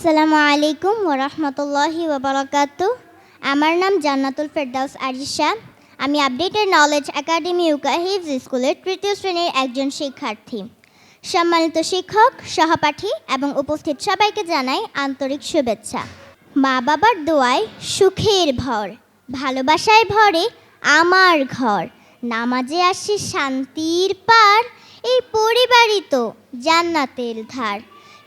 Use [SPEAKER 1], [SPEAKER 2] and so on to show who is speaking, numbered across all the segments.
[SPEAKER 1] আসসালামু আলাইকুম ওরহমতুল্লাহি ওবরাকাতু আমার নাম জান্নাতুল ফেরদাউস আরিশা। আমি আপডেটেড নলেজ একাডেমি ইউকা স্কুলের তৃতীয় শ্রেণির একজন শিক্ষার্থী। সম্মানিত শিক্ষক, সহপাঠী এবং উপস্থিত সবাইকে জানাই আন্তরিক শুভেচ্ছা। মা বাবার দোয়ায় সুখের ভর, ভালোবাসায় ভরে আমার ঘর। নামাজে আসে শান্তির পার, এই পরিবারই তো জান্নাতের ধার।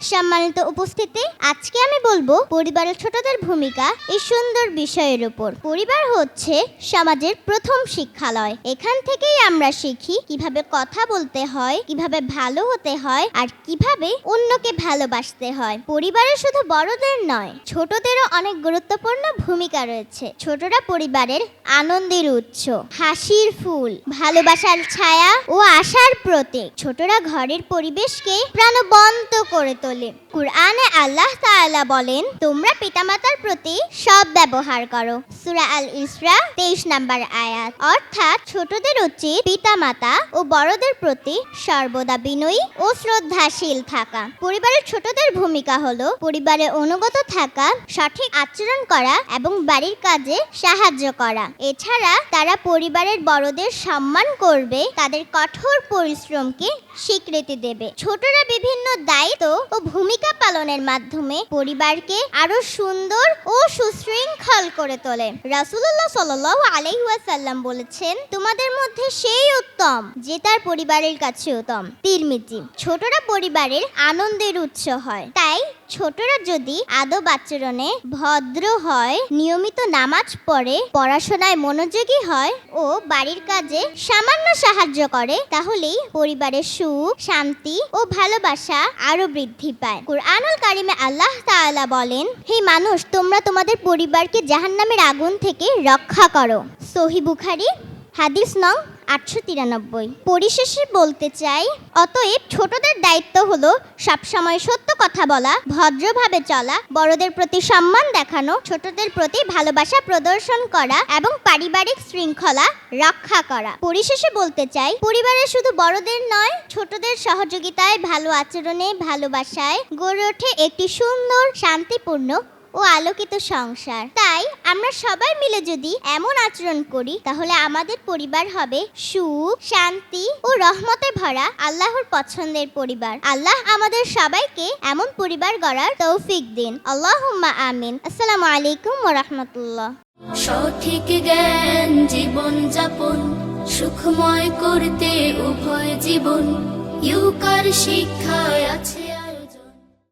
[SPEAKER 1] সম্মানিত উপস্থিতি, আজকে আমি বলব পরিবারের ছোটদের ভূমিকা এই সুন্দর বিষয়ের উপর। পরিবার হচ্ছে সমাজের প্রথম শিক্ষালয়। এখান থেকেই আমরা শিখি কীভাবে কথা বলতে হয়, কীভাবে ভালো হতে হয়, আর কীভাবে অন্যকে ভালোবাসতে হয়। পরিবারের শুধু বড়দের নয়, ছোটদেরও অনেক গুরুত্বপূর্ণ ভূমিকা রয়েছে। ছোটরা পরিবারের আনন্দের উৎস, হাসির ফুল, ভালোবাসার ছায়া ও আশার প্রতীক। ছোটরা ঘরের পরিবেশকে প্রাণবন্ত করে তোলে। কুরআনে আল্লাহ তাআলা বলেন, তোমরা পিতামাতার প্রতি সব ব্যবহার করো। সূরা আল ইসরা, তেইশ নাম্বার আয়াত। অর্থাৎ ছোটদের উচিত পিতামাতা ও বড়দের প্রতি সর্বদা বিনয়ী ও শ্রদ্ধাশীল থাকা। পরিবারের ছোটদের ভূমিকা হলো পরিবারে অনুগত থাকা, সঠিক আচরণ করা এবং বাড়ির কাজে সাহায্য করা। এছাড়া তারা পরিবারের বড়দের সম্মান করবে, তাদের কঠোর পরিশ্রমকে স্বীকৃতি দেবে। ছোটরা বিভিন্ন দায়িত্ব ভূমিকা পালনের মাধ্যমে পরিবারকে আরও সুন্দর ও সুশৃঙ্খল করে তোলে। রাসূল্লাহ সাল্লাহ আলাইহুয়াসাল্লাম বলেছেন, তোমাদের মধ্যে সেই উত্তম যে তার পরিবারের কাছে উত্তম। তিরমিজি, ছোটরা পরিবারের আনন্দের উৎস হয়। তাই ছোটরা যদি আদব আচরণে ভদ্র হয়, নিয়মিত নামাজ পড়ে, পড়াশোনায় মনোযোগী হয় ও বাড়ির কাজে সামান্য সাহায্য করে, তাহলেই পরিবারের সুখ, শান্তি ও ভালোবাসা আরও বৃদ্ধি পায়। কুরআনুল কারিমে আল্লাহ তাআলা বলেন, হে মানুষ, তোমরা তোমাদের পরিবারকে জাহান্নামের আগুন থেকে রক্ষা করো। সহি বুখারি, হাদিস নং আটশো তিরানব্বই। পরিশেষে বলতে চাই, অতএব ছোটদের দায়িত্ব হলো সবসময় সত্য কথা বলা, ভদ্রভাবে চলা, বড়দের প্রতি সম্মান দেখানো, ছোটদের প্রতি ভালোবাসা প্রদর্শন করা এবং পারিবারিক শৃঙ্খলা রক্ষা করা। পরিশেষে বলতে চাই পরিবারের শুধু বড়দের নয়, ছোটদের সহযোগিতায়, ভালো আচরণে, ভালোবাসায় গড়ে ওঠে একটি সুন্দর, শান্তিপূর্ণ ও আলোকিত সংসার। তাই আমরা সবাই মিলে যদি এমন আচরণ করি, তাহলে আমাদের পরিবার হবে সুখ, শান্তি ও রহমতে ভরা আল্লাহর পছন্দের পরিবার। আল্লাহ আমাদের সবাইকে এমন পরিবার গড়ার তৌফিক দিন। আল্লাহুম্মা আমিন। আসসালামু আলাইকুম রাহমাতুল্লাহ।
[SPEAKER 2] সঠিক জ্ঞান জীবন যাপন, সুখময় করতে উভয় জীবন। ইউকার শিক্ষায় আছে